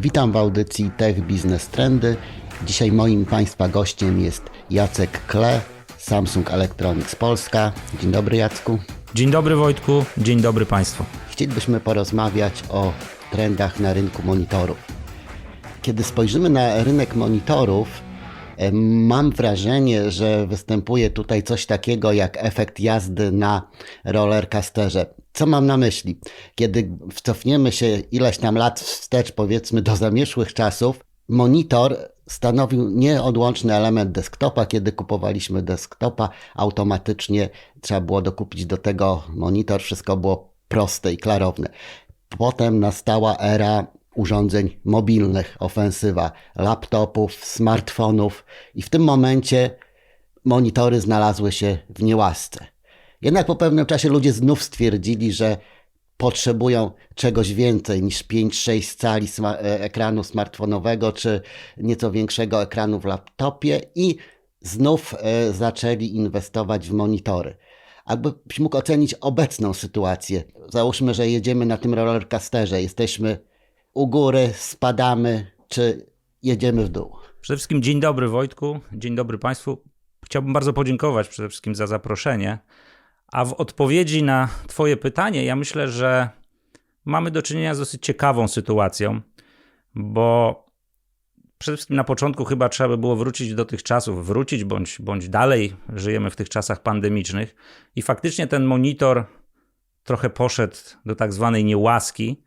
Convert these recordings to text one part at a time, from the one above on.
Witam w audycji Tech Business Trendy. Dzisiaj moim Państwa gościem jest Jacek Kle, Samsung Electronics Polska. Dzień dobry Jacku. Dzień dobry Wojtku, dzień dobry Państwu. Chcielibyśmy porozmawiać o trendach na rynku monitorów. Kiedy spojrzymy na rynek monitorów, e, mam wrażenie, że występuje tutaj coś takiego jak efekt jazdy na rollercoasterze. Co mam na myśli? Kiedy cofniemy się ileś tam lat wstecz, powiedzmy do zamierzchłych czasów, monitor stanowił nieodłączny element desktopa. Kiedy kupowaliśmy desktopa, automatycznie trzeba było dokupić do tego monitor, wszystko było proste i klarowne. Potem nastała era urządzeń mobilnych, ofensywa laptopów, smartfonów i w tym momencie monitory znalazły się w niełasce. Jednak po pewnym czasie ludzie znów stwierdzili, że potrzebują czegoś więcej niż 5-6 cali sma- e, ekranu smartfonowego czy nieco większego ekranu w laptopie i znów e, zaczęli inwestować w monitory. Jakbyś mógł ocenić obecną sytuację. Załóżmy, że jedziemy na tym rollercoasterze, jesteśmy u góry, spadamy, czy jedziemy w dół. Przede wszystkim dzień dobry Wojtku, dzień dobry Państwu. Chciałbym bardzo podziękować przede wszystkim za zaproszenie. A w odpowiedzi na Twoje pytanie, ja myślę, że mamy do czynienia z dosyć ciekawą sytuacją, bo przede wszystkim na początku chyba trzeba by było wrócić do tych czasów, wrócić bądź, bądź dalej żyjemy w tych czasach pandemicznych i faktycznie ten monitor trochę poszedł do tak zwanej niełaski.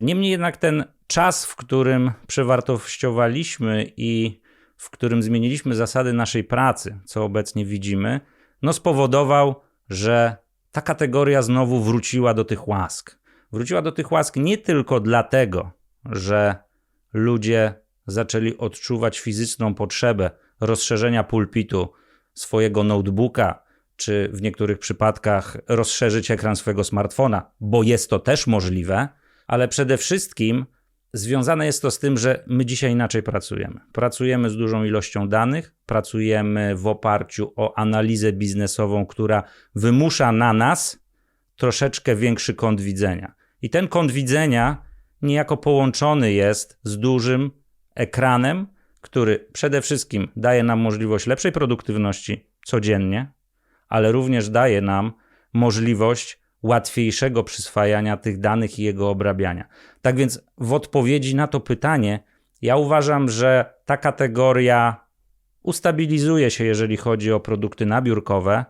Niemniej jednak ten czas, w którym przewartościowaliśmy i w którym zmieniliśmy zasady naszej pracy, co obecnie widzimy, no spowodował, że ta kategoria znowu wróciła do tych łask. Wróciła do tych łask nie tylko dlatego, że ludzie zaczęli odczuwać fizyczną potrzebę rozszerzenia pulpitu swojego notebooka, czy w niektórych przypadkach rozszerzyć ekran swojego smartfona, bo jest to też możliwe, ale przede wszystkim związane jest to z tym, że my dzisiaj inaczej pracujemy. Pracujemy z dużą ilością danych, pracujemy w oparciu o analizę biznesową, która wymusza na nas troszeczkę większy kąt widzenia. I ten kąt widzenia niejako połączony jest z dużym ekranem, który przede wszystkim daje nam możliwość lepszej produktywności codziennie, ale również daje nam możliwość łatwiejszego przyswajania tych danych i jego obrabiania. Tak więc w odpowiedzi na to pytanie, ja uważam, że ta kategoria ustabilizuje się, jeżeli chodzi o produkty nabiórkowe,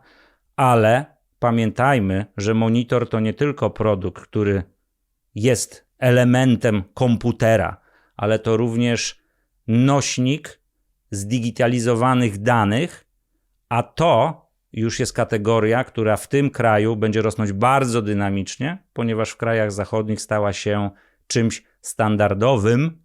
ale pamiętajmy, że monitor to nie tylko produkt, który jest elementem komputera, ale to również nośnik zdigitalizowanych danych, a to już jest kategoria, która w tym kraju będzie rosnąć bardzo dynamicznie, ponieważ w krajach zachodnich stała się czymś standardowym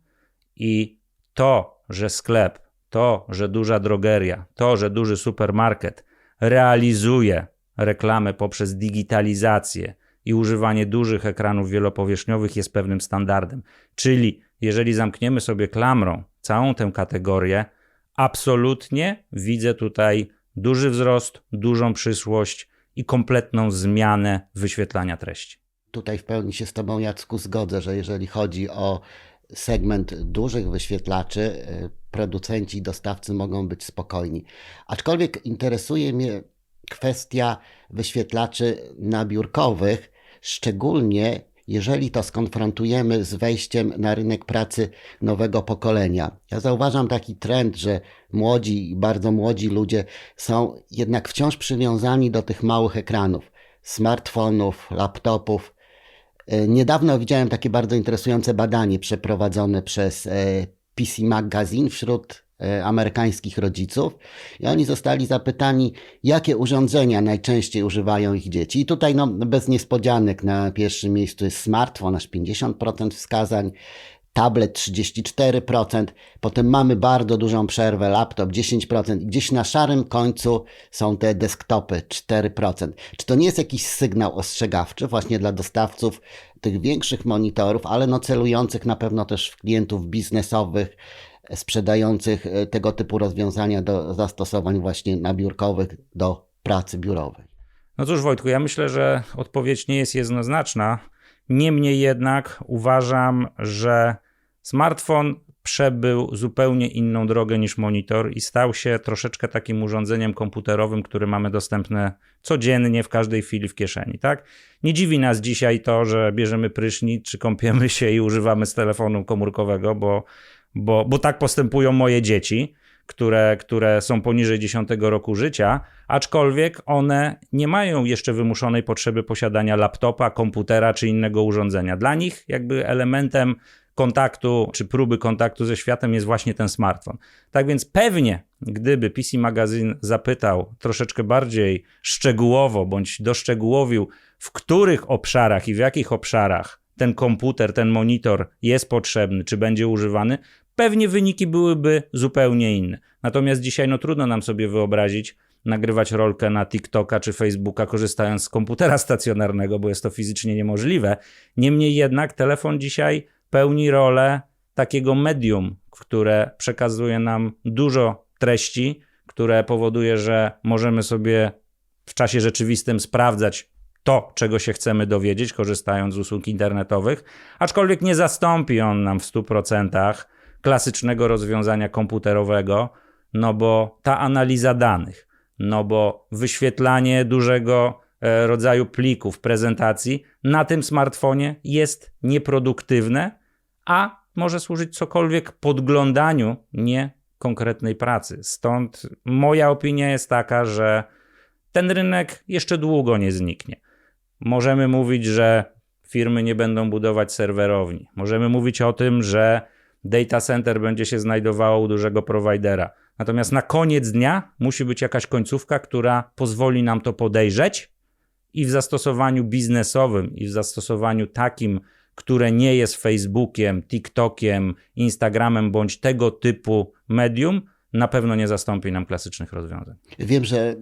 i to, że sklep, to, że duża drogeria, to, że duży supermarket realizuje reklamę poprzez digitalizację i używanie dużych ekranów wielopowierzchniowych jest pewnym standardem. Czyli jeżeli zamkniemy sobie klamrą całą tę kategorię, absolutnie widzę tutaj duży wzrost, dużą przyszłość i kompletną zmianę wyświetlania treści. Tutaj w pełni się z Tobą, Jacku, zgodzę, że jeżeli chodzi o segment dużych wyświetlaczy, y, producenci i dostawcy mogą być spokojni. Aczkolwiek interesuje mnie kwestia wyświetlaczy nabiórkowych, szczególnie jeżeli to skonfrontujemy z wejściem na rynek pracy nowego pokolenia. Ja zauważam taki trend, że młodzi i bardzo młodzi ludzie są jednak wciąż przywiązani do tych małych ekranów, smartfonów, laptopów. E, Niedawno widziałem takie bardzo interesujące badanie przeprowadzone przez e, PC Magazine wśród amerykańskich rodziców i oni zostali zapytani, jakie urządzenia najczęściej używają ich dzieci. I tutaj no, bez niespodzianek na pierwszym miejscu jest smartfon, aż 50% wskazań, tablet 34%, potem mamy bardzo dużą przerwę, laptop 10% i gdzieś na szarym końcu są te desktopy 4%. Czy to nie jest jakiś sygnał ostrzegawczy właśnie dla dostawców tych większych monitorów, ale no celujących na pewno też w klientów biznesowych, sprzedających e, tego typu rozwiązania do zastosowań właśnie nabiórkowych do pracy biurowej? No cóż, Wojtku, ja myślę, że odpowiedź nie jest jednoznaczna. Niemniej jednak uważam, że Smartfon przebył zupełnie inną drogę niż monitor i stał się troszeczkę takim urządzeniem komputerowym, który mamy dostępne codziennie, w każdej chwili w kieszeni, tak? Nie dziwi nas dzisiaj to, że bierzemy prysznic, czy kąpiemy się i używamy z telefonu komórkowego, bo, bo, bo tak postępują moje dzieci, które, które są poniżej 10 roku życia, aczkolwiek one nie mają jeszcze wymuszonej potrzeby posiadania laptopa, komputera czy innego urządzenia. Dla nich jakby elementem kontaktu czy próby kontaktu ze światem jest właśnie ten smartfon. Tak więc pewnie, gdyby PC Magazine zapytał troszeczkę bardziej szczegółowo bądź doszczegółowił, w których obszarach i w jakich obszarach ten komputer, ten monitor jest potrzebny, czy będzie używany, pewnie wyniki byłyby zupełnie inne. Natomiast dzisiaj no trudno nam sobie wyobrazić, nagrywać rolkę na TikToka czy Facebooka, korzystając z komputera stacjonarnego, bo jest to fizycznie niemożliwe. Niemniej jednak telefon dzisiaj pełni rolę takiego medium, które przekazuje nam dużo treści, które powoduje, że możemy sobie w czasie rzeczywistym sprawdzać to, czego się chcemy dowiedzieć, korzystając z usług internetowych, aczkolwiek nie zastąpi on nam w 100% klasycznego rozwiązania komputerowego, no bo ta analiza danych, no bo wyświetlanie dużego e, rodzaju plików, prezentacji na tym smartfonie jest nieproduktywne, a może służyć cokolwiek podglądaniu nie konkretnej pracy. Stąd moja opinia jest taka, że ten rynek jeszcze długo nie zniknie. Możemy mówić, że firmy nie będą budować serwerowni. Możemy mówić o tym, że data center będzie się znajdowało u dużego prowajdera. Natomiast na koniec dnia musi być jakaś końcówka, która pozwoli nam to podejrzeć i w zastosowaniu biznesowym, i w zastosowaniu takim, które nie jest Facebookiem, TikTokiem, Instagramem bądź tego typu medium, na pewno nie zastąpi nam klasycznych rozwiązań. Wiem, że e,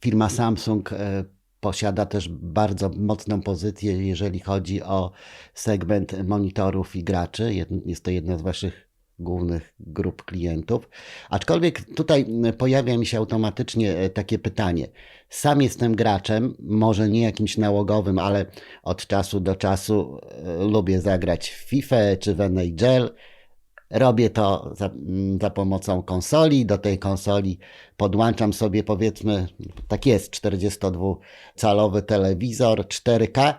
firma Samsung e, posiada też bardzo mocną pozycję, jeżeli chodzi o segment monitorów i graczy. Jest to jedna z Waszych głównych grup klientów. Aczkolwiek tutaj pojawia mi się automatycznie e, takie pytanie. Sam jestem graczem, może nie jakimś nałogowym, ale od czasu do czasu e, lubię zagrać w FIFA czy w NHL. Robię to za, za, pomocą konsoli. Do tej konsoli podłączam sobie, powiedzmy, tak jest, 42-calowy telewizor 4K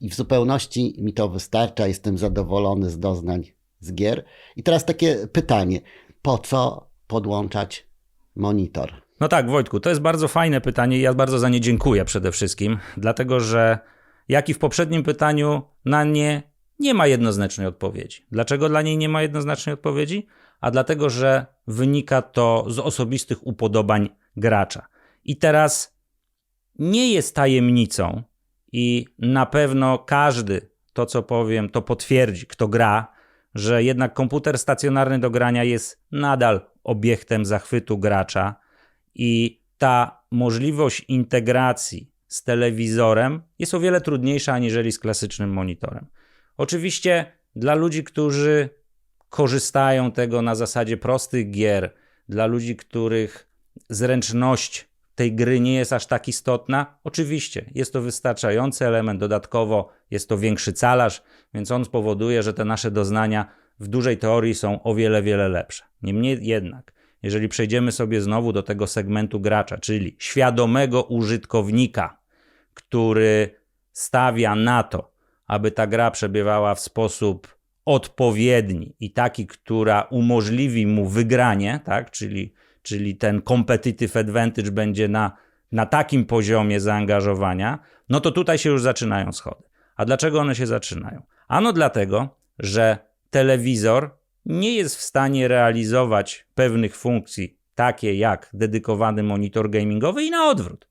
i w zupełności mi to wystarcza. Jestem zadowolony z doznań z gier. I teraz takie pytanie: po co podłączać monitor? No tak, Wojtku, to jest bardzo fajne pytanie i ja bardzo za nie dziękuję przede wszystkim, dlatego że jak i w poprzednim pytaniu na nie nie ma jednoznacznej odpowiedzi. Dlaczego dla niej nie ma jednoznacznej odpowiedzi? A dlatego, że wynika to z osobistych upodobań gracza. I teraz nie jest tajemnicą, i na pewno każdy to, co powiem, to potwierdzi, kto gra, że jednak komputer stacjonarny do grania jest nadal obiektem zachwytu gracza i ta możliwość integracji z telewizorem jest o wiele trudniejsza aniżeli z klasycznym monitorem. Oczywiście dla ludzi, którzy korzystają tego na zasadzie prostych gier, dla ludzi, których zręczność tej gry nie jest aż tak istotna, oczywiście jest to wystarczający element. Dodatkowo jest to większy calarz, więc on spowoduje, że te nasze doznania w dużej teorii są o wiele, wiele lepsze. Niemniej jednak, jeżeli przejdziemy sobie znowu do tego segmentu gracza, czyli świadomego użytkownika, który stawia na to, aby ta gra przebiewała w sposób odpowiedni i taki, która umożliwi mu wygranie, tak? czyli, czyli ten competitive advantage będzie na, na takim poziomie zaangażowania, no to tutaj się już zaczynają schody. A dlaczego one się zaczynają? Ano dlatego, że telewizor nie jest w stanie realizować pewnych funkcji, takie jak dedykowany monitor gamingowy i na odwrót.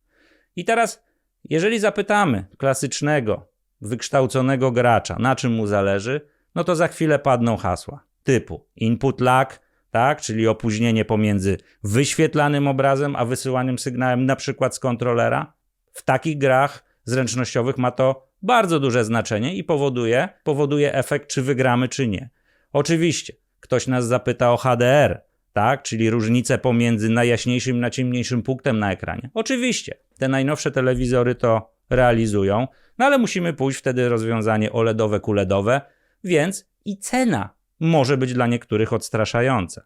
I teraz, jeżeli zapytamy klasycznego wykształconego gracza, na czym mu zależy, no to za chwilę padną hasła typu input lag, tak, czyli opóźnienie pomiędzy wyświetlanym obrazem a wysyłanym sygnałem, na przykład z kontrolera. W takich grach zręcznościowych ma to bardzo duże znaczenie i powoduje, powoduje efekt, czy wygramy, czy nie. Oczywiście, ktoś nas zapyta o HDR, tak, czyli różnicę pomiędzy najjaśniejszym i najciemniejszym punktem na ekranie. Oczywiście, te najnowsze telewizory to realizują, no ale musimy pójść wtedy rozwiązanie OLEDowe, QLEDowe, więc i cena może być dla niektórych odstraszające.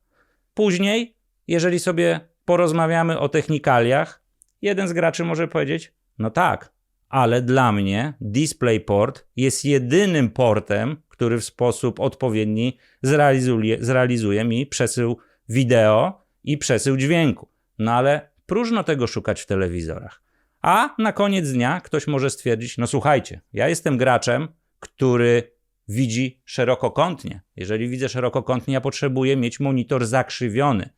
Później, jeżeli sobie porozmawiamy o technikaliach, jeden z graczy może powiedzieć: No tak, ale dla mnie DisplayPort jest jedynym portem, który w sposób odpowiedni zrealizuje, zrealizuje mi przesył wideo i przesył dźwięku. No ale próżno tego szukać w telewizorach. A na koniec dnia ktoś może stwierdzić: No słuchajcie, ja jestem graczem, który widzi szerokokątnie. Jeżeli widzę szerokokątnie, ja potrzebuję mieć monitor zakrzywiony.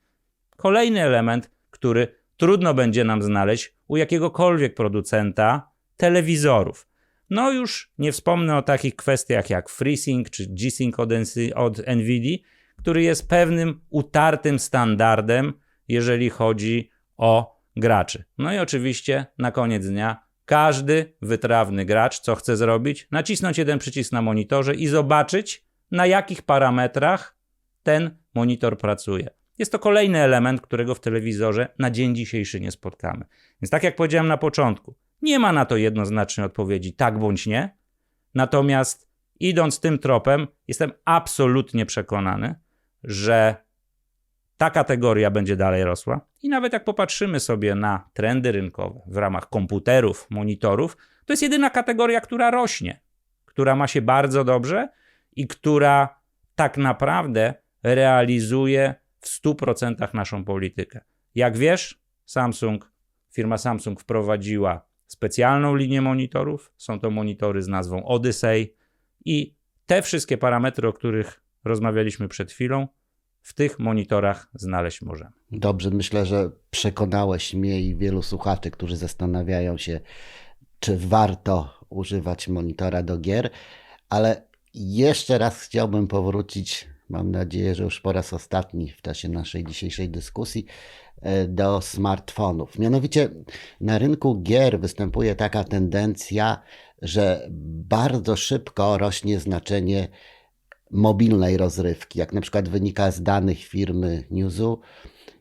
Kolejny element, który trudno będzie nam znaleźć u jakiegokolwiek producenta telewizorów. No już nie wspomnę o takich kwestiach jak FreeSync czy G-Sync od, od NVIDIA, który jest pewnym utartym standardem, jeżeli chodzi o graczy. No i oczywiście na koniec dnia każdy wytrawny gracz, co chce zrobić, nacisnąć jeden przycisk na monitorze i zobaczyć, na jakich parametrach ten monitor pracuje. Jest to kolejny element, którego w telewizorze na dzień dzisiejszy nie spotkamy. Więc tak jak powiedziałem na początku, nie ma na to jednoznacznej odpowiedzi tak bądź nie. Natomiast idąc tym tropem, jestem absolutnie przekonany, że ta kategoria będzie dalej rosła. I nawet jak popatrzymy sobie na trendy rynkowe w ramach komputerów, monitorów, to jest jedyna kategoria, która rośnie, która ma się bardzo dobrze i która tak naprawdę realizuje w 100% naszą politykę. Jak wiesz, Samsung, firma Samsung wprowadziła specjalną linię monitorów. Są to monitory z nazwą Odyssey i te wszystkie parametry, o których rozmawialiśmy przed chwilą, w tych monitorach znaleźć możemy. Dobrze, myślę, że przekonałeś mnie i wielu słuchaczy, którzy zastanawiają się, czy warto używać monitora do gier, ale jeszcze raz chciałbym powrócić, mam nadzieję, że już po raz ostatni w czasie naszej dzisiejszej dyskusji, e, do smartfonów. Mianowicie na rynku gier występuje taka tendencja, że bardzo szybko rośnie znaczenie mobilnej rozrywki. Jak na przykład wynika z danych firmy Newzoo,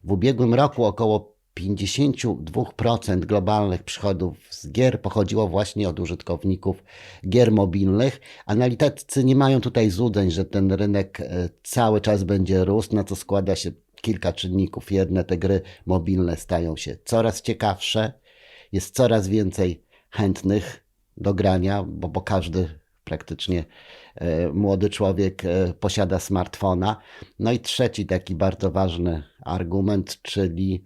w ubiegłym roku około 52% globalnych przychodów z gier pochodziło właśnie od użytkowników gier mobilnych. Analitycy nie mają tutaj złudzeń, że ten rynek e, cały czas będzie rósł, na co składa się kilka czynników. Jedne te gry mobilne stają się coraz ciekawsze, jest coraz więcej chętnych do grania, bo, bo każdy praktycznie e, młody człowiek e, posiada smartfona. No i trzeci taki bardzo ważny argument, czyli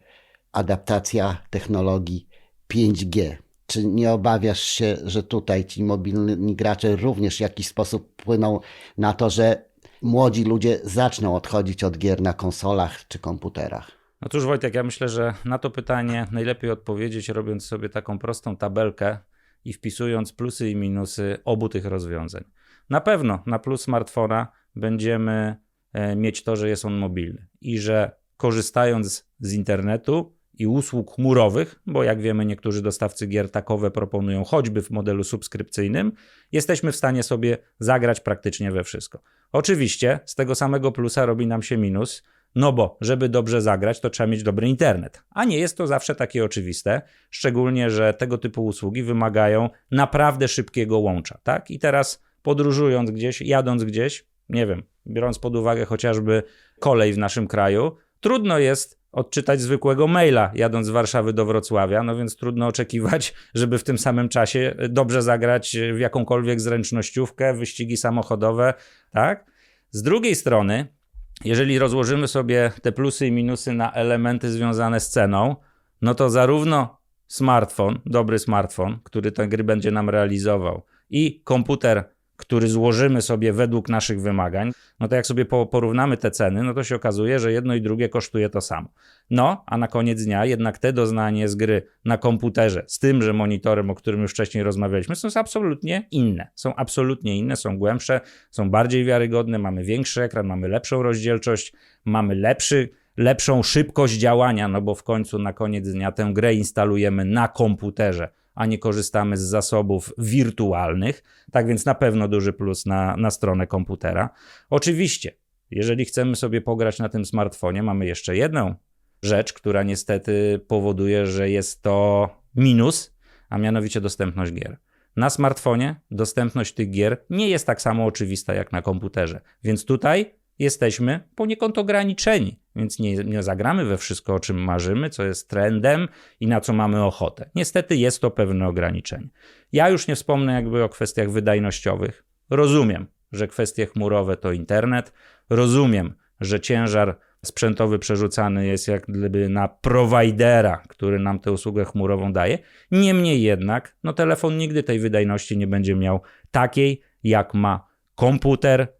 adaptacja technologii 5G. Czy nie obawiasz się, że tutaj ci mobilni gracze również w jakiś sposób płyną na to, że młodzi ludzie zaczną odchodzić od gier na konsolach czy komputerach? No cóż, Wojtek, ja myślę, że na to pytanie najlepiej odpowiedzieć, robiąc sobie taką prostą tabelkę i wpisując plusy i minusy obu tych rozwiązań. Na pewno na plus smartfona będziemy e, mieć to, że jest on mobilny i że korzystając z internetu i usług chmurowych, bo jak wiemy, niektórzy dostawcy gier takowe proponują choćby w modelu subskrypcyjnym, jesteśmy w stanie sobie zagrać praktycznie we wszystko. Oczywiście z tego samego plusa robi nam się minus, no bo, żeby dobrze zagrać, to trzeba mieć dobry internet. A nie jest to zawsze takie oczywiste, szczególnie, że tego typu usługi wymagają naprawdę szybkiego łącza, tak? I teraz podróżując gdzieś, jadąc gdzieś, nie wiem, biorąc pod uwagę chociażby kolej w naszym kraju, trudno jest odczytać zwykłego maila jadąc z Warszawy do Wrocławia, no więc trudno oczekiwać, żeby w tym samym czasie dobrze zagrać w jakąkolwiek zręcznościówkę, wyścigi samochodowe, tak? Z drugiej strony, jeżeli rozłożymy sobie te plusy i minusy na elementy związane z ceną, no to zarówno smartfon, dobry smartfon, który tę gry będzie nam realizował, i komputer który złożymy sobie według naszych wymagań, no to jak sobie porównamy te ceny, no to się okazuje, że jedno i drugie kosztuje to samo. No, a na koniec dnia jednak te doznanie z gry na komputerze z tymże monitorem, o którym już wcześniej rozmawialiśmy, są absolutnie inne. Są absolutnie inne, są głębsze, są bardziej wiarygodne, mamy większy ekran, mamy lepszą rozdzielczość, mamy lepszy lepszą szybkość działania, no bo w końcu na koniec dnia tę grę instalujemy na komputerze, a nie korzystamy z zasobów wirtualnych. Tak więc na pewno duży plus na, na stronę komputera. Oczywiście, jeżeli chcemy sobie pograć na tym smartfonie, mamy jeszcze jedną rzecz, która niestety powoduje, że jest to minus, a mianowicie dostępność gier. Na smartfonie dostępność tych gier nie jest tak samo oczywista jak na komputerze, więc tutaj jesteśmy poniekąd ograniczeni, więc nie, nie zagramy we wszystko, o czym marzymy, co jest trendem i na co mamy ochotę. Niestety jest to pewne ograniczenie. Ja już nie wspomnę jakby o kwestiach wydajnościowych. Rozumiem, że kwestie chmurowe to internet, rozumiem, że ciężar sprzętowy przerzucany jest jak gdyby na prowajdera, który nam tę usługę chmurową daje. Niemniej jednak, no telefon nigdy tej wydajności nie będzie miał takiej, jak ma komputer.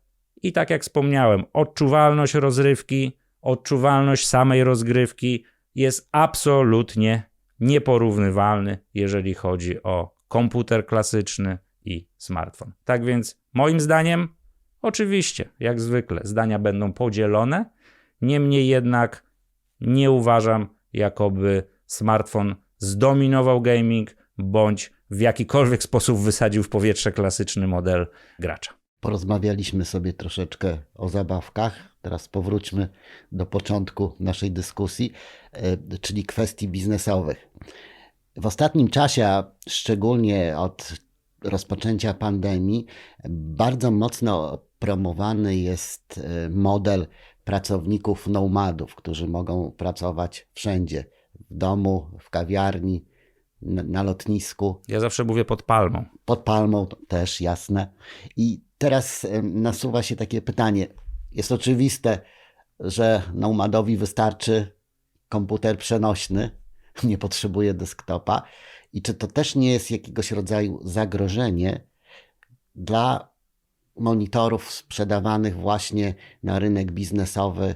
I tak jak wspomniałem, odczuwalność rozrywki, odczuwalność samej rozgrywki jest absolutnie nieporównywalny, jeżeli chodzi o komputer klasyczny i smartfon. Tak więc, moim zdaniem, oczywiście, jak zwykle, zdania będą podzielone. Niemniej jednak nie uważam, jakoby smartfon zdominował gaming bądź w jakikolwiek sposób wysadził w powietrze klasyczny model gracza. Porozmawialiśmy sobie troszeczkę o zabawkach. Teraz powróćmy do początku naszej dyskusji, e, czyli kwestii biznesowych. W ostatnim czasie, a szczególnie od rozpoczęcia pandemii, bardzo mocno promowany jest e, model pracowników nomadów, którzy mogą pracować wszędzie w domu, w kawiarni, na, na lotnisku. Ja zawsze mówię pod palmą. Pod palmą też, jasne. I teraz nasuwa się takie pytanie. Jest oczywiste, że nomadowi wystarczy komputer przenośny, nie potrzebuje desktopa. I czy to też nie jest jakiegoś rodzaju zagrożenie dla monitorów sprzedawanych właśnie na rynek biznesowy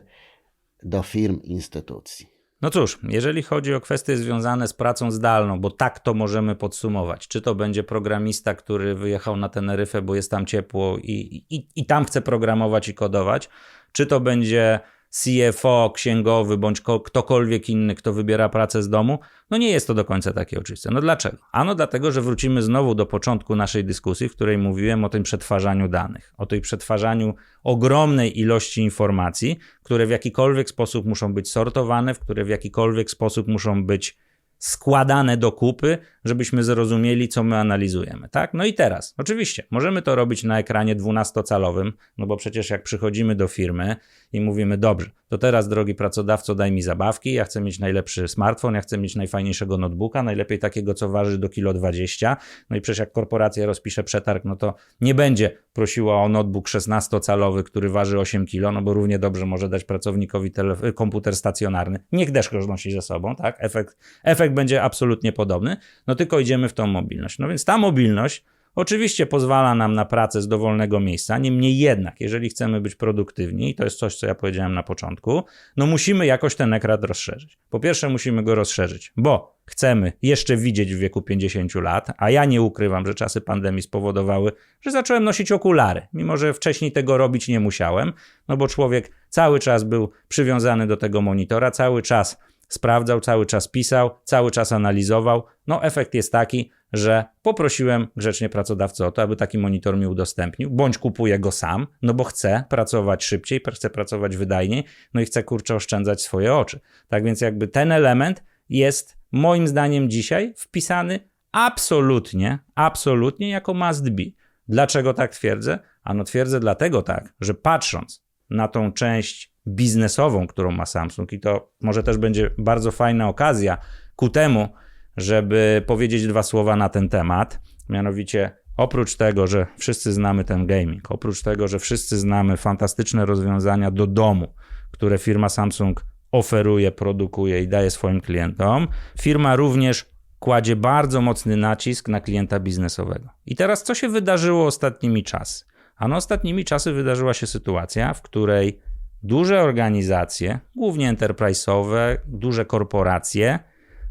do firm, instytucji? No cóż, jeżeli chodzi o kwestie związane z pracą zdalną, bo tak to możemy podsumować, czy to będzie programista, który wyjechał na Teneryfę, bo jest tam ciepło i, i, i tam chce programować i kodować, czy to będzie CFO, księgowy bądź ktokolwiek inny, kto wybiera pracę z domu, no nie jest to do końca takie oczywiste. No dlaczego? Ano dlatego, że wrócimy znowu do początku naszej dyskusji, w której mówiłem o tym przetwarzaniu danych, o tej przetwarzaniu ogromnej ilości informacji, które w jakikolwiek sposób muszą być sortowane, w które w jakikolwiek sposób muszą być składane do kupy, żebyśmy zrozumieli, co my analizujemy, tak? No i teraz, oczywiście, możemy to robić na ekranie 12-calowym, no bo przecież jak przychodzimy do firmy i mówimy, dobrze, to teraz, drogi pracodawco, daj mi zabawki, ja chcę mieć najlepszy smartfon, ja chcę mieć najfajniejszego notebooka, najlepiej takiego, co waży do kilo 20, no i przecież jak korporacja rozpisze przetarg, no to nie będzie prosiła o notebook 16-calowy, który waży 8 kilo, no bo równie dobrze może dać pracownikowi komputer stacjonarny, niech też nosi ze sobą, tak? Efekt, efekt będzie absolutnie podobny, no tylko idziemy w tą mobilność. No więc ta mobilność oczywiście pozwala nam na pracę z dowolnego miejsca, niemniej jednak, jeżeli chcemy być produktywni, i to jest coś, co ja powiedziałem na początku, no musimy jakoś ten ekran rozszerzyć. Po pierwsze musimy go rozszerzyć, bo chcemy jeszcze widzieć w wieku 50 lat, a ja nie ukrywam, że czasy pandemii spowodowały, że zacząłem nosić okulary, mimo że wcześniej tego robić nie musiałem, no bo człowiek cały czas był przywiązany do tego monitora, cały czas sprawdzał, cały czas pisał, cały czas analizował. No, efekt jest taki, że poprosiłem grzecznie pracodawcę o to, aby taki monitor mi udostępnił, bądź kupuję go sam, no bo chcę pracować szybciej, chcę pracować wydajniej, no i chcę kurczę oszczędzać swoje oczy. Tak więc jakby ten element jest moim zdaniem dzisiaj wpisany absolutnie, absolutnie jako must be. Dlaczego tak twierdzę? Ano twierdzę dlatego tak, że patrząc na tą część biznesową, którą ma Samsung, i to może też będzie bardzo fajna okazja ku temu, żeby powiedzieć dwa słowa na ten temat. Mianowicie, oprócz tego, że wszyscy znamy ten gaming, oprócz tego, że wszyscy znamy fantastyczne rozwiązania do domu, które firma Samsung oferuje, produkuje i daje swoim klientom, firma również kładzie bardzo mocny nacisk na klienta biznesowego. I teraz, co się wydarzyło ostatnimi czasy? Ano ostatnimi czasy wydarzyła się sytuacja, w której duże organizacje, głównie enterprise'owe, duże korporacje,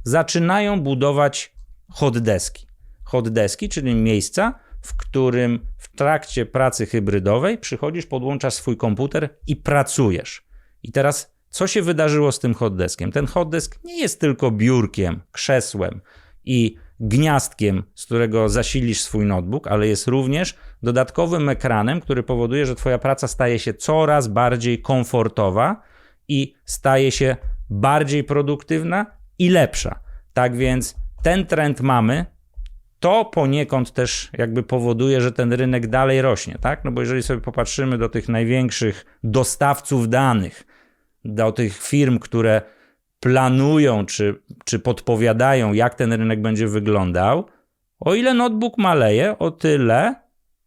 zaczynają budować hotdeski. Hotdeski, czyli miejsca, w którym w trakcie pracy hybrydowej przychodzisz, podłączasz swój komputer i pracujesz. I teraz, co się wydarzyło z tym hotdeskiem? Ten hotdesk nie jest tylko biurkiem, krzesłem i gniazdkiem, z którego zasilisz swój notebook, ale jest również dodatkowym ekranem, który powoduje, że Twoja praca staje się coraz bardziej komfortowa i staje się bardziej produktywna i lepsza. Tak więc ten trend mamy. to poniekąd też jakby powoduje, że ten rynek dalej rośnie, tak? No bo jeżeli sobie popatrzymy do tych największych dostawców danych, do tych firm, które planują czy, czy podpowiadają, jak ten rynek będzie wyglądał, o ile notebook maleje, o tyle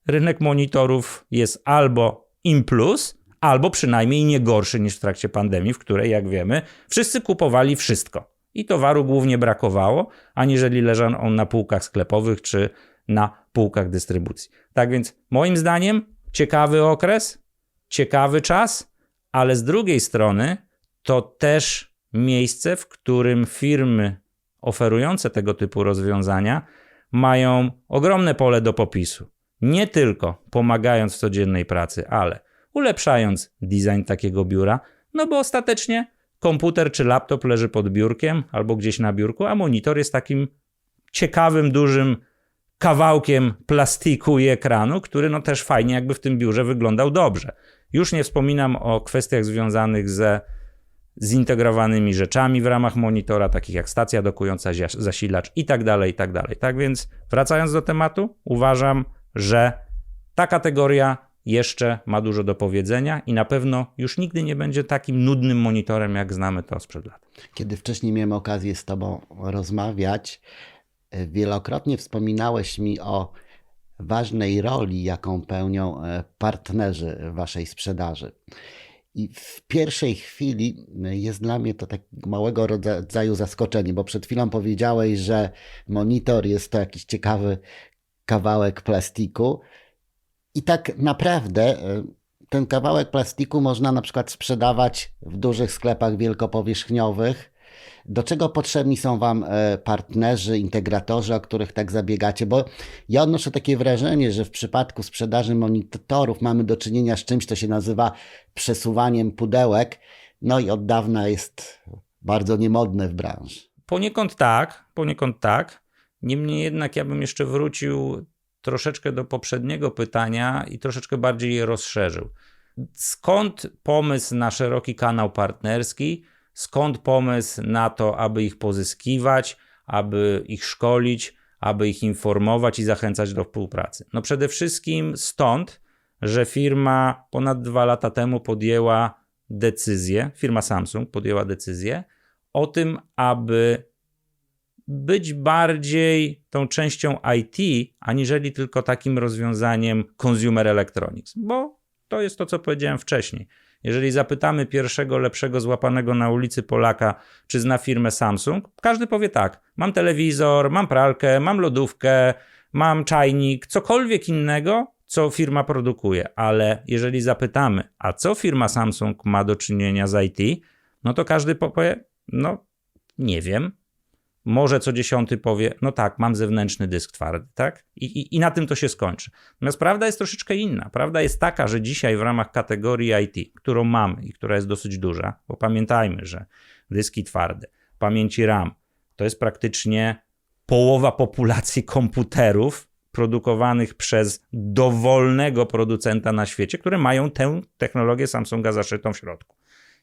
rynek monitorów jest albo in plus, albo przynajmniej nie gorszy niż w trakcie pandemii, w której, jak wiemy, wszyscy kupowali wszystko. I towaru głównie brakowało, aniżeli leżał on na półkach sklepowych czy na półkach dystrybucji. Tak więc, moim zdaniem, ciekawy okres, ciekawy czas, ale z drugiej strony to też miejsce, w którym firmy oferujące tego typu rozwiązania mają ogromne pole do popisu. Nie tylko pomagając w codziennej pracy, ale ulepszając design takiego biura, no bo ostatecznie komputer czy laptop leży pod biurkiem albo gdzieś na biurku, a monitor jest takim ciekawym, dużym kawałkiem plastiku i ekranu, który no też fajnie jakby w tym biurze wyglądał dobrze. Już nie wspominam o kwestiach związanych ze zintegrowanymi rzeczami w ramach monitora, takich jak stacja dokująca, zasilacz i tak dalej, i tak dalej. Tak więc wracając do tematu, uważam, że ta kategoria jeszcze ma dużo do powiedzenia i na pewno już nigdy nie będzie takim nudnym monitorem, jak znamy to sprzed lat. Kiedy wcześniej miałem okazję z Tobą rozmawiać, e, wielokrotnie wspominałeś mi o ważnej roli, jaką pełnią e, partnerzy Waszej sprzedaży. I w pierwszej chwili jest dla mnie to tak małego rodzaju zaskoczenie, bo przed chwilą powiedziałeś, że monitor jest to jakiś ciekawy kawałek plastiku. I tak naprawdę e, ten kawałek plastiku można na przykład sprzedawać w dużych sklepach wielkopowierzchniowych. Do czego potrzebni są Wam e, partnerzy, integratorzy, o których tak zabiegacie? Bo ja odnoszę takie wrażenie, że w przypadku sprzedaży monitorów mamy do czynienia z czymś, co się nazywa przesuwaniem pudełek. No i od dawna jest bardzo niemodne w branży. Poniekąd tak, poniekąd tak. Niemniej jednak ja bym jeszcze wrócił troszeczkę do poprzedniego pytania i troszeczkę bardziej je rozszerzył. Skąd pomysł na szeroki kanał partnerski? Skąd pomysł na to, aby ich pozyskiwać, aby ich szkolić, aby ich informować i zachęcać do współpracy? No przede wszystkim stąd, że firma ponad dwa lata temu podjęła decyzję, firma Samsung podjęła decyzję o tym, aby być bardziej tą częścią IT, aniżeli tylko takim rozwiązaniem consumer electronics, bo to jest to, co powiedziałem wcześniej. Jeżeli zapytamy pierwszego lepszego złapanego na ulicy Polaka, czy zna firmę Samsung, każdy powie tak: mam telewizor, mam pralkę, mam lodówkę, mam czajnik, cokolwiek innego, co firma produkuje. Ale jeżeli zapytamy, a co firma Samsung ma do czynienia z IT, no to każdy powie: no nie wiem, może co dziesiąty powie, no tak, mam zewnętrzny dysk twardy, tak? I, i, I na tym to się skończy. Natomiast prawda jest troszeczkę inna. Prawda jest taka, że dzisiaj w ramach kategorii IT, którą mamy i która jest dosyć duża, bo pamiętajmy, że dyski twarde, pamięci RAM, to jest praktycznie połowa populacji komputerów produkowanych przez dowolnego producenta na świecie, które mają tę technologię Samsunga zaszytą w środku.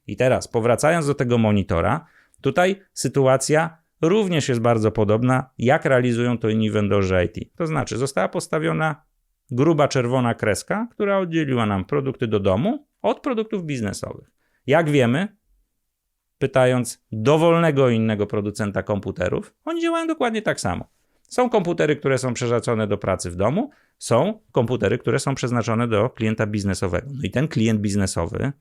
I teraz, powracając do tego monitora, tutaj sytuacja również jest bardzo podobna, jak realizują to inni vendorzy IT. To znaczy, została postawiona gruba czerwona kreska, która oddzieliła nam produkty do domu od produktów biznesowych. Jak wiemy, pytając dowolnego innego producenta komputerów, oni działają dokładnie tak samo. Są komputery, które są przeznaczone do pracy w domu, są komputery, które są przeznaczone do klienta biznesowego. No i ten klient biznesowy,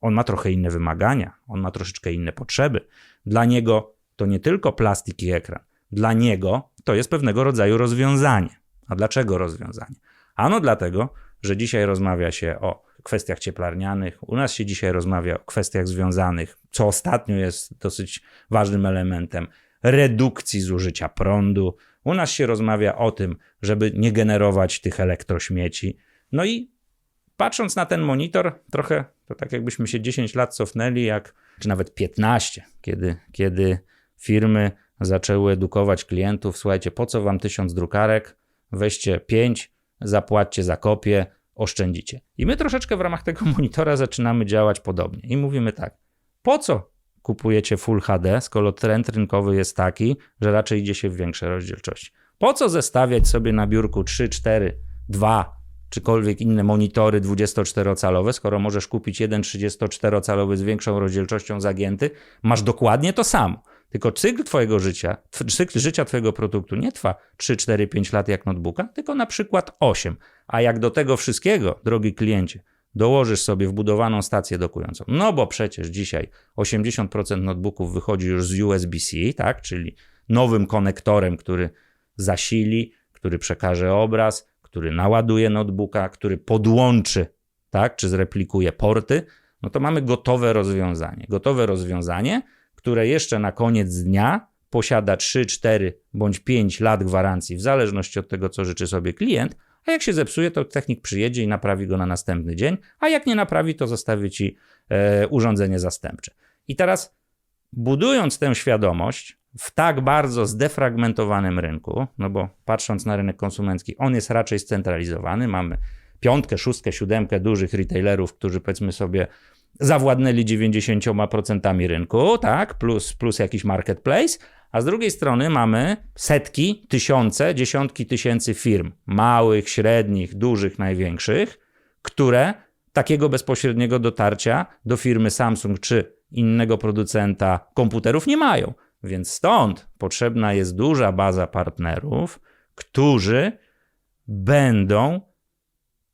on ma trochę inne wymagania, on ma troszeczkę inne potrzeby. Dla niego to nie tylko plastik i ekran. Dla niego to jest pewnego rodzaju rozwiązanie. A dlaczego rozwiązanie? Ano dlatego, że dzisiaj rozmawia się o kwestiach cieplarnianych, u nas się dzisiaj rozmawia o kwestiach związanych, co ostatnio jest dosyć ważnym elementem, redukcji zużycia prądu. U nas się rozmawia o tym, żeby nie generować tych elektrośmieci. No i patrząc na ten monitor, trochę to tak jakbyśmy się 10 lat cofnęli, jak, czy nawet 15, kiedy, kiedy firmy zaczęły edukować klientów, słuchajcie, po co wam tysiąc drukarek, weźcie pięć, zapłaćcie za kopię, oszczędzicie. I my troszeczkę w ramach tego monitora zaczynamy działać podobnie i mówimy tak, po co kupujecie Full HD, skoro trend rynkowy jest taki, że raczej idzie się w większe rozdzielczości? Po co zestawiać sobie na biurku 3, 4, 2 czykolwiek inne monitory 24-calowe, skoro możesz kupić jeden 34-calowy z większą rozdzielczością zagięty, masz dokładnie to samo. Tylko cykl twojego życia, cykl życia twojego produktu nie trwa 3, 4, 5 lat jak notebooka, tylko na przykład 8. A jak do tego wszystkiego, drogi kliencie, dołożysz sobie wbudowaną stację dokującą, no bo przecież dzisiaj 80% notebooków wychodzi już z USB-C, tak, czyli nowym konektorem, który zasili, który przekaże obraz, który naładuje notebooka, który podłączy, tak, czy zreplikuje porty, no to mamy gotowe rozwiązanie. Gotowe rozwiązanie, które jeszcze na koniec dnia posiada 3, 4 bądź 5 lat gwarancji, w zależności od tego, co życzy sobie klient, a jak się zepsuje, to technik przyjedzie i naprawi go na następny dzień, a jak nie naprawi, to zostawi ci e, urządzenie zastępcze. I teraz, budując tę świadomość w tak bardzo zdefragmentowanym rynku, no bo patrząc na rynek konsumencki, on jest raczej scentralizowany. Mamy piątkę, szóstkę, siódemkę dużych retailerów, którzy powiedzmy sobie zawładnęli 90% rynku, tak, plus, plus jakiś marketplace, a z drugiej strony mamy setki, tysiące, dziesiątki tysięcy firm, małych, średnich, dużych, największych, które takiego bezpośredniego dotarcia do firmy Samsung czy innego producenta komputerów nie mają. Więc stąd potrzebna jest duża baza partnerów, którzy będą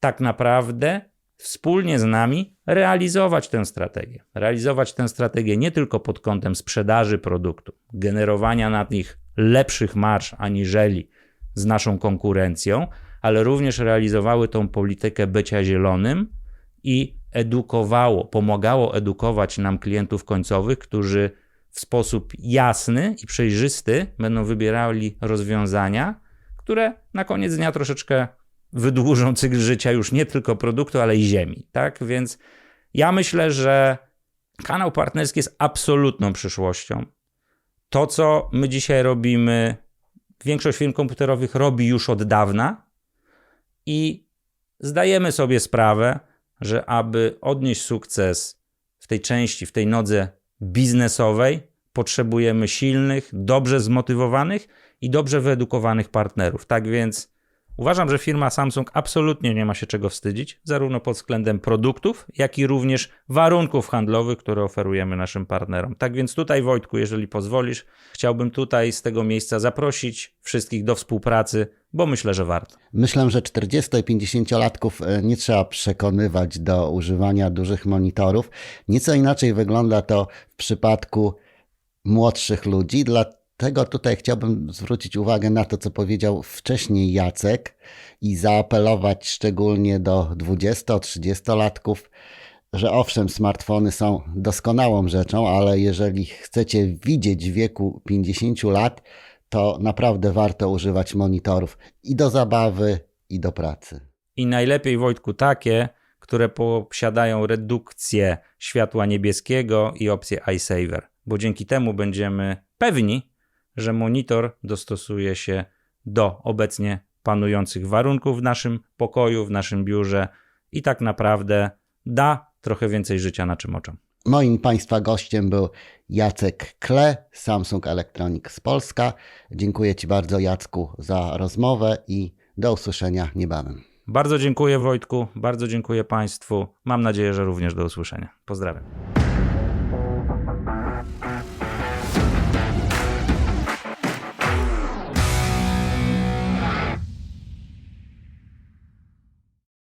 tak naprawdę wspólnie z nami realizować tę strategię. Realizować tę strategię nie tylko pod kątem sprzedaży produktu, generowania na nich lepszych marsz aniżeli z naszą konkurencją, ale również realizowały tą politykę bycia zielonym i edukowało, pomagało edukować nam klientów końcowych, którzy w sposób jasny i przejrzysty będą wybierali rozwiązania, które na koniec dnia troszeczkę wydłużą cykl życia już nie tylko produktu, ale i ziemi. Tak więc ja myślę, że kanał partnerski jest absolutną przyszłością. To, co my dzisiaj robimy, większość firm komputerowych robi już od dawna i zdajemy sobie sprawę, że aby odnieść sukces w tej części, w tej nodze biznesowej, potrzebujemy silnych, dobrze zmotywowanych i dobrze wyedukowanych partnerów. Tak więc Uważam, że firma Samsung absolutnie nie ma się czego wstydzić, zarówno pod względem produktów, jak i również warunków handlowych, które oferujemy naszym partnerom. Tak więc tutaj, Wojtku, jeżeli pozwolisz, chciałbym tutaj z tego miejsca zaprosić wszystkich do współpracy, bo myślę, że warto. Myślę, że 40 i 50-latków e, nie trzeba przekonywać do używania dużych monitorów. Nieco inaczej wygląda to w przypadku młodszych ludzi, dlatego Dlatego tutaj chciałbym zwrócić uwagę na to, co powiedział wcześniej Jacek i zaapelować szczególnie do 20-30-latków, że owszem, smartfony są doskonałą rzeczą, ale jeżeli chcecie widzieć w wieku 50 lat, to naprawdę warto używać monitorów i do zabawy, i do pracy. I najlepiej, Wojtku, takie, które posiadają redukcję światła niebieskiego i opcję iSaver, bo dzięki temu będziemy pewni, że monitor dostosuje się do obecnie panujących warunków w naszym pokoju, w naszym biurze i tak naprawdę da trochę więcej życia na czym oczom. Moim Państwa gościem był Jacek Kle, Samsung Electronics Polska. Dziękuję Ci bardzo, Jacku, za rozmowę i do usłyszenia niebawem. Bardzo dziękuję, Wojtku, bardzo dziękuję Państwu. Mam nadzieję, że również do usłyszenia. Pozdrawiam.